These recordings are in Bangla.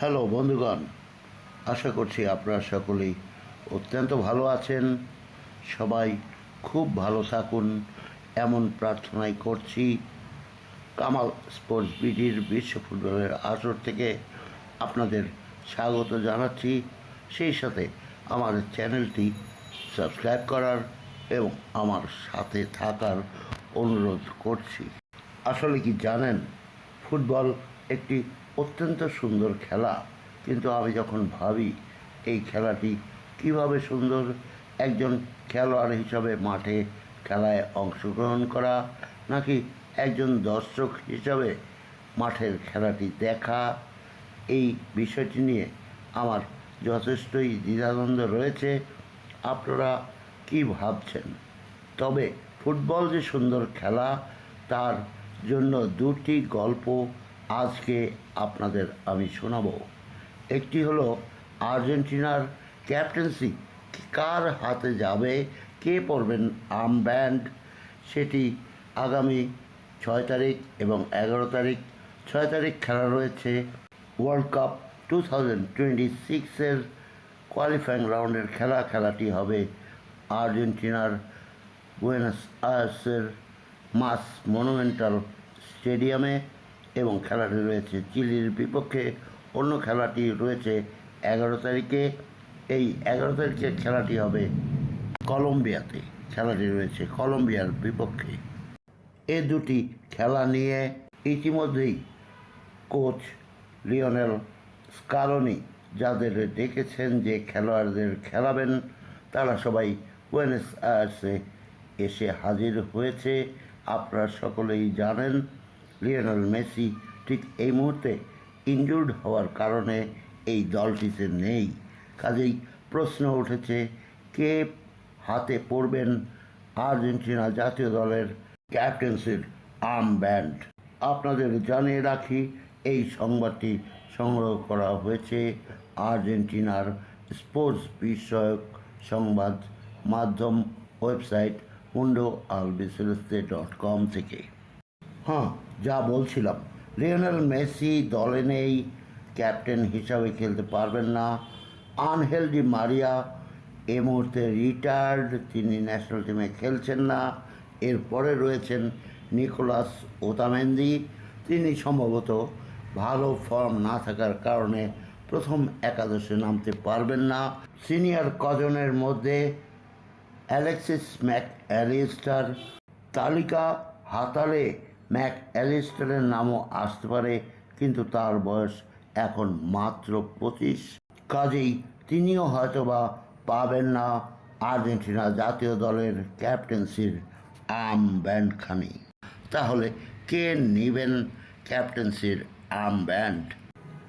হ্যালো বন্ধুগণ। আশা করছি আপনারা সকলেই অত্যন্ত ভালো আছেন। সবাই খুব ভালো থাকুন। এমন প্রার্থনাই করছি। কামাল স্পোর্টস বিডির বিশ্ব ফুটবলের আসর থেকে আপনাদের স্বাগত জানাচ্ছি। সেই সাথে আমাদের চ্যানেলটি সাবস্ক্রাইব করার এবং আমার সাথে থাকার অনুরোধ করছি। আসলে কি জানেন, ফুটবল একটি অত্যন্ত সুন্দর খেলা। কিন্তু আমি যখন ভাবি এই খেলাটি কীভাবে সুন্দর একজন খেলোয়াড় হিসাবে মাঠে খেলায় অংশগ্রহণ করা, নাকি একজন দর্শক হিসাবে মাঠের খেলাটি দেখা, এই বিষয়টি নিয়ে আমার যথেষ্টই দ্বিধাদ্বন্দ্ব রয়েছে। আপনারা কি ভাবছেন? তবে ফুটবল যে সুন্দর খেলা, তার জন্য দুটি গল্প আজকে আপনাদের আমি শোনাবো। একটি হলো আর্জেন্টিনার ক্যাপ্টেন্সি, কার হাতে যাবে, কে পড়বেন আর্ম ব্যান্ড? সেটি আগামী ছয় তারিখ এবং এগারো তারিখ। ছয় তারিখ খেলা রয়েছে World Cup two thousand twenty সিক্সের কোয়ালিফাইং রাউন্ডের খেলা। খেলাটি হবে আর্জেন্টিনার বুয়েনাস আয়ার্সের মাস মনুমেন্টাল স্টেডিয়ামে এবং খেলাটি রয়েছে চিলির বিপক্ষে। অন্য খেলাটি রয়েছে এগারো তারিখে। এই এগারো তারিখের খেলাটি হবে কলম্বিয়াতে। খেলাটি রয়েছে কলম্বিয়ার বিপক্ষে। এ দুটি খেলা নিয়ে ইতিমধ্যেই কোচ লিওনেল স্কালোনি যাদের ডেকেছেন যে খেলোয়াড়দের খেলাবেন, তারা সবাই বুয়েনস আয়ার্সে এসে হাজির হয়েছে। আপনারা সকলেই জানেন লিওনেল মেসি ঠিক এই মুহূর্তে ইনজুর্ড হওয়ার কারণে এই দলটিতে নেই। কাজেই প্রশ্ন উঠেছে, কে হাতে পড়বেন আর্জেন্টিনা জাতীয় দলের ক্যাপ্টেন্সির আর্ম ব্যান্ড আপনাদের জানিয়ে রাখি, এই সংবাদটি সংগ্রহ করা হয়েছে আর্জেন্টিনার স্পোর্টস বিষয়ক সংবাদ মাধ্যম website Mundo Albiceleste dot com থেকে। হ্যাঁ যা বলছিলাম। লিওনেল মেসি দলে নেই, ক্যাপ্টেন হিসাবে খেলতে পারবেন না। আনহেল ডি মারিয়া এ মুহূর্তে রিটায়ার্ড তিনি ন্যাশনাল টিমে খেলছেন না। এরপরে রয়েছেন নিকোলাস ওতামেন্দি। তিনি সম্ভবত ভালো ফর্ম না থাকার কারণে প্রথম একাদশে নামতে পারবেন না। সিনিয়র কজনের মধ্যে অ্যালেক্সিস ম্যাক অ্যালিস্টার তালিকা হাতালে ম্যাক অ্যালিস্টারের নামও আসতে পারে, কিন্তু তার বয়স এখন মাত্র পঁচিশ। কাজেই তিনিও হয়তোবা পাবেন না আর্জেন্টিনা জাতীয় দলের ক্যাপ্টেন্সির আর্ম ব্যান্ডখানি। তাহলে কে নেবেন ক্যাপ্টেন্সির আম ব্যান্ড?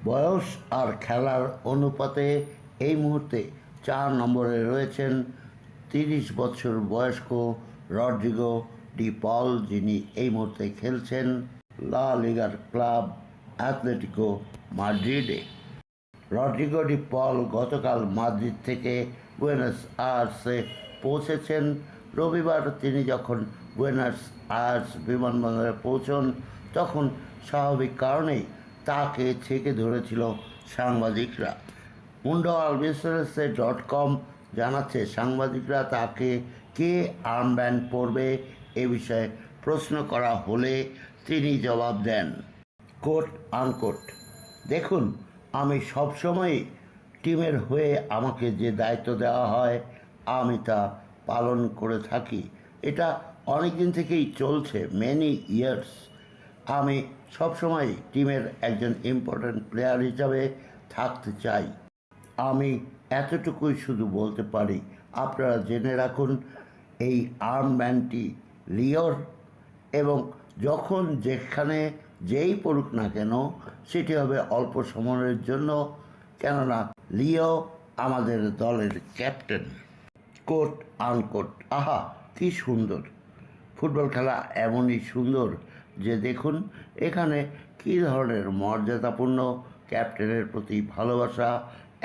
বয়স আর খেলার অনুপাতে এই মুহূর্তে চার নম্বরে রয়েছেন তিরিশ বছর বয়স্ক রড্রিগো ডি পল যিনি এই মুহূর্তে খেলছেন লা লিগার ক্লাব অ্যাথলেটিকো মাদ্রিডে রড্রিগো ডি পল গতকাল মাদ্রিদ থেকে বুয়েনাস আয়ার্সে পৌঁছেছেন। রবিবার তিনি যখন বুয়েনাস আয়ার্স বিমানবন্দরে পৌঁছন, তখন স্বাভাবিক কারণেই তাকে ছেঁকে ধরেছিল সাংবাদিকরা। মুন্ডো আলবিসেসে ডট কম জানাচ্ছে, সাংবাদিকরা তাকে কে আর্মব্যান্ড পরবে এ বিষয়ে প্রশ্ন করা হলে তিনি জবাব দেন। Coat unquote. দেখুন, আমি সবসময় টিমের হয়ে আমাকে যে দায়িত্ব দেওয়া হয়, আমি তা পালন করে থাকি। এটা অনেক দিন থেকেই চলছে মেনি ইয়ার্স আমি সবসময় টিমের একজন ইম্পর্ট্যান্ট প্লেয়ার হিসাবে থাকতে চাই। আমি এতটুকুই শুধু বলতে পারি, আপনারা জেনে রাখুন, এই আর্মব্যান্ডটি লিওর এবং যখন যেখানে যেই পড়ুক না কেন, সেটি হবে অল্প সময়ের জন্য। কেননা লিও আমাদের দলের ক্যাপ্টেন। Coat unquote. আহা, কি সুন্দর। ফুটবল খেলা এমনই সুন্দর যে দেখুন, এখানে কী ধরনের মর্যাদাপূর্ণ ক্যাপ্টেনের প্রতি ভালোবাসা,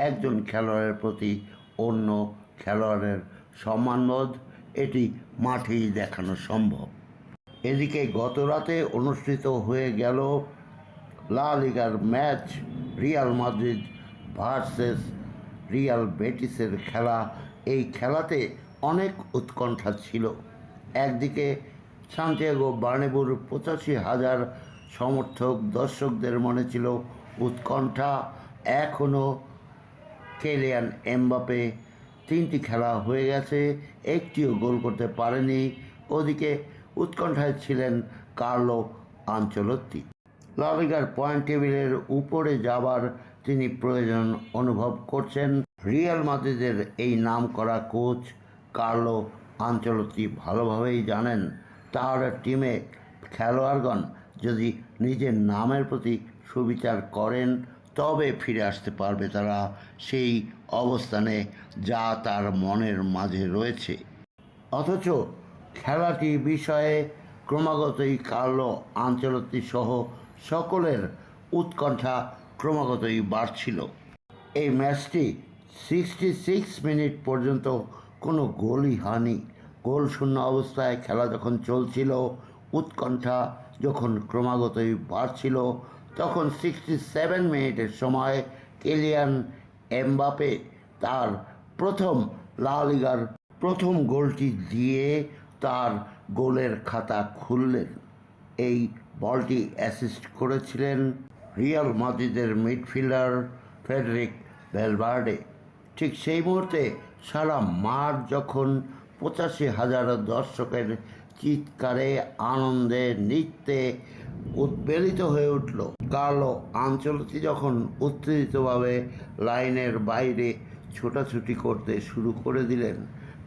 একজন খেলোয়াড়ের প্রতি অন্য খেলোয়াড়ের সম্মানবোধ এটি মাঠেই দেখানো সম্ভব। এদিকে গত রাতে অনুষ্ঠিত হয়ে গেল লা লিগার match, Real Madrid versus Real বেটিসের খেলা। এই খেলাতে অনেক উৎকণ্ঠা ছিল। একদিকে সান্তিয়াগো বার্নেবুর পঁচাশি হাজার সমর্থক দর্শকদের মনে ছিল উৎকণ্ঠা। এখনও কেলিয়ান এমবাপে তিনটি খেলা হয়ে গেছে, একটিও গোল করতে পারেনি। ওদিকে উৎকণ্ঠায় ছিলেন কার্লো আঞ্চলত্তি। লালিগার পয়েন্ট টেবিলের উপরে যাবার তিনি প্রয়োজন অনুভব করছেন। রিয়াল মাদ্রিদের এই নাম করা কোচ কার্লো আঞ্চলত্তি ভালোভাবেই জানেন, তার টিমে খেলোয়াড়গণ যদি নিজের নামের প্রতি সুবিচার করেন তবে ফিরে আসতে পারবে তারা সেই অবস্থানে যা তার মনের মাঝে রয়েছে। অথচ খেলাটি বিষয়ে ক্রমাগতই কার্লো আঞ্চলতি সহ সকলের উৎকণ্ঠা ক্রমাগতই বাড়ছিল। এই ম্যাচটি সিক্সটি সিক্স মিনিট পর্যন্ত কোনো গোলই হয়নি। গোল শূন্য অবস্থায় খেলা যখন চলছিল, উৎকণ্ঠা যখন ক্রমাগতই বাড়ছিল তখন সিক্সটি সেভেন মিনিটের সময় কেলিয়ান এমবাপে তার প্রথম লা লিগার প্রথম গোলটি দিয়ে তার গোলের খাতা খুললেন। এই বলটি অ্যাসিস্ট করেছিলেন রিয়াল মাদ্রিদের মিডফিল্ডার ফেডরিক ভেলভার্ডে। ঠিক সেই মুহূর্তে সারা মাঠ যখন পঁচাশি হাজার দর্শকের চিৎকারে, আনন্দে, নৃত্যে উদ্বেলিত হয়ে উঠল। কার্লো আঞ্চলটি যখন উত্তেজিতভাবে লাইনের বাইরে ছোটাছুটি করতে শুরু করে দিলেন,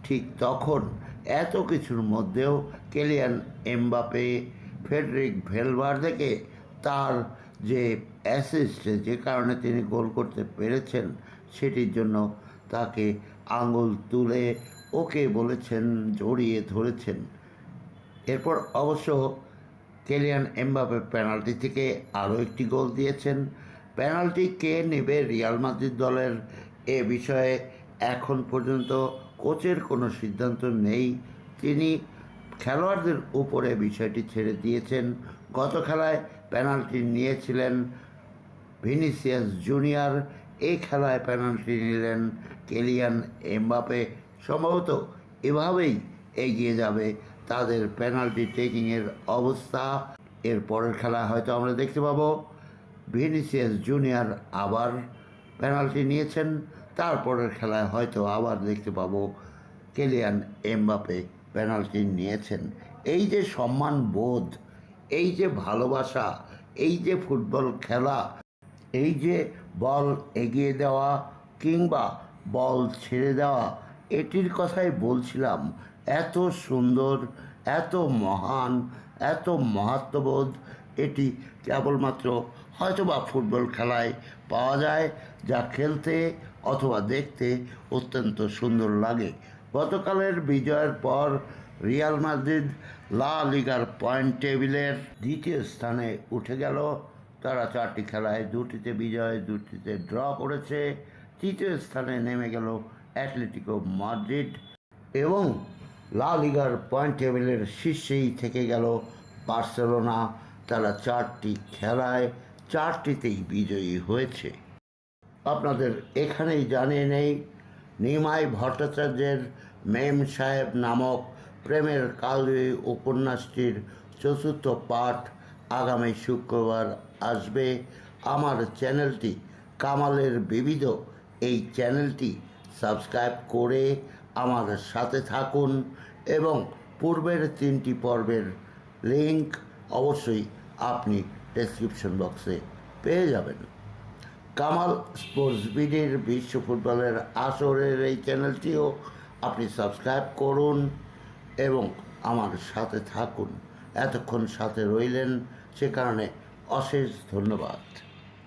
ঠিক তখন এত কিছুর মধ্যেও কেলিয়ান এমবাপে ফেডরিক ভেলভার্দেকে তার যে অ্যাসিস্ট, যে কারণে তিনি গোল করতে পেরেছেন সেটির জন্য তাকে আঙুল তুলে ওকে বলেছেন, জড়িয়ে ধরেছেন। এরপর অবশ্য কেলিয়ান এমবাপে পেনাল্টি থেকে আরও একটি গোল দিয়েছেন। পেনাল্টি কে নেবে রিয়াল মাদ্রিদ দলের এ বিষয়ে এখন পর্যন্ত কোচের কোনো সিদ্ধান্ত নেই। তিনি খেলোয়াড়দের উপরে বিষয়টি ছেড়ে দিয়েছেন। গত খেলায় পেনাল্টি নিয়েছিলেন ভিনিসিয়াস জুনিয়র। এই খেলায় পেনাল্টি নিলেন কেলিয়ান এমবাপে। সম্ভবত এভাবেই এগিয়ে যাবে তাদের পেনাল্টি টেকিংয়ের অবস্থা। এর পরের খেলা হয়তো আমরা দেখতে পাবো। ভিনিসিয়াস জুনিয়র আবার পেনাল্টি নিয়েছেন। তারপরের খেলায় হয়তো আবার দেখতে পাবো কেলিয়ান এমবাপে পেনাল্টি নিয়েছেন। এই যে সম্মান বোধ, এই যে ভালোবাসা, এই যে ফুটবল খেলা, এই যে বল এগিয়ে দেওয়া কিংবা বল ছেড়ে দেওয়া এটির কথাই বলছিলাম, এত সুন্দর, এত মহান, এত মহাত্মবোধ, এটি কেবলমাত্র হয়তোবা ফুটবল খেলায় পাওয়া যায়, যা খেলতে অথবা দেখতে অত্যন্ত সুন্দর লাগে। গতকালের বিজয়ের পর রিয়াল মাদ্রিদ লা লিগার পয়েন্ট টেবিলের দ্বিতীয় স্থানে উঠে গেল। তারা চারটি খেলায় দুটিতে বিজয়, দুটিতে ড্র করেছে। তৃতীয় স্থানে নেমে গেল অ্যাটলেটিকো মাদ্রিদ এবং লা লিগার পয়েন্ট টেবিলের শীর্ষেই থেকে গেল বার্সেলোনা। তারা চারটি খেলায় চারটিতেই বিজয়ী হয়েছে। আপনাদের এখানেই জানিয়ে নেই, নিমাই ভট্টাচার্যের মেম সাহেব নামক প্রেমের কালজয়ী উপন্যাসটির চতুর্থ পাঠ আগামী শুক্রবার আসবে। আমার চ্যানেলটি কামালের বিবিধ, এই চ্যানেলটি সাবস্ক্রাইব করে আমাদের সাথে থাকুন এবং পূর্বের তিনটি পর্বের লিংক অবশ্যই আপনি ডেসক্রিপশন বক্সে পেয়ে যাবেন। কামাল স্পোর্টস বিডির বিশ্ব ফুটবলের আসরের এই চ্যানেলটিও আপনি সাবস্ক্রাইব করুন এবং আমার সাথে থাকুন। এতক্ষণ সাথে রইলেন, সে কারণে অশেষ ধন্যবাদ।